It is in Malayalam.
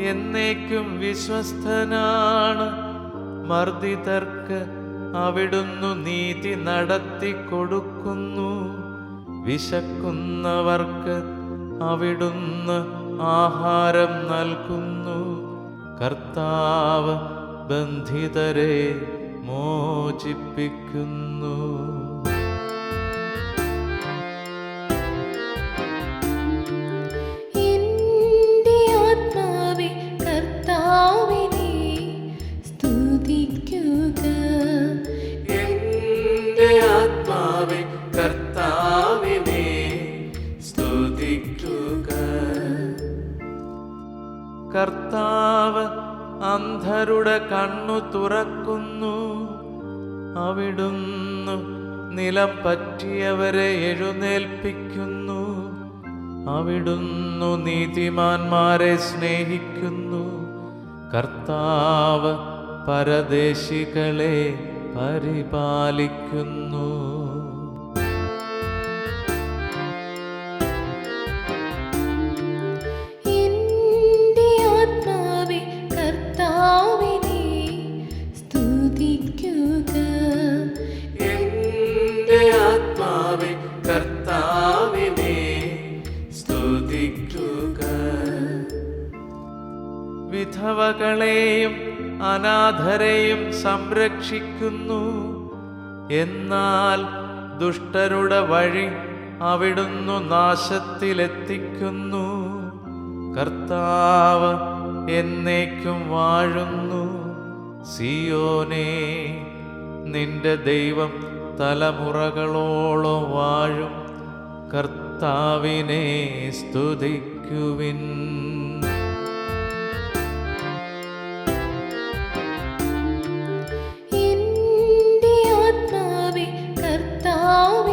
എന്നേക്കും വിശ്വസ്തനാണ്. മർദ്ദിതർക്ക് അവിടുന്നു നീതി നടത്തി കൊടുക്കുന്നു. വിശക്കുന്നവർക്ക് അവിടുന്ന് ആഹാരം നൽകുന്നു. കർത്താവ് ബന്ധിതരെ മോചിപ്പിക്കുന്നു. സ്തുതിക്കുക. കർത്താവ് അന്ധരുടെ കണ്ണു തുറക്കുന്നു. അവിടുന്ന് നിലം പറ്റിയവരെ എഴുന്നേൽപ്പിക്കുന്നു. അവിടുന്നു നീതിമാന്മാരെ സ്നേഹിക്കുന്നു. കർത്താവ് പരദേശികളെ പരിപാലിക്കുന്നു. വിധവകളെയും അനാഥരെയും സംരക്ഷിക്കുന്നു. എന്നാൽ ദുഷ്ടരുടെ വഴി അവിടുന്നു നാശത്തിലെത്തിക്കുന്നു. കർത്താവ് എന്നേക്കും വാഴുന്നു. സിയോനേ നിന്റെ ദൈവം തലമുറകളോളം വാഴും. കർത്താവിനെ സ്തുതിക്കുവിൻ. Oh.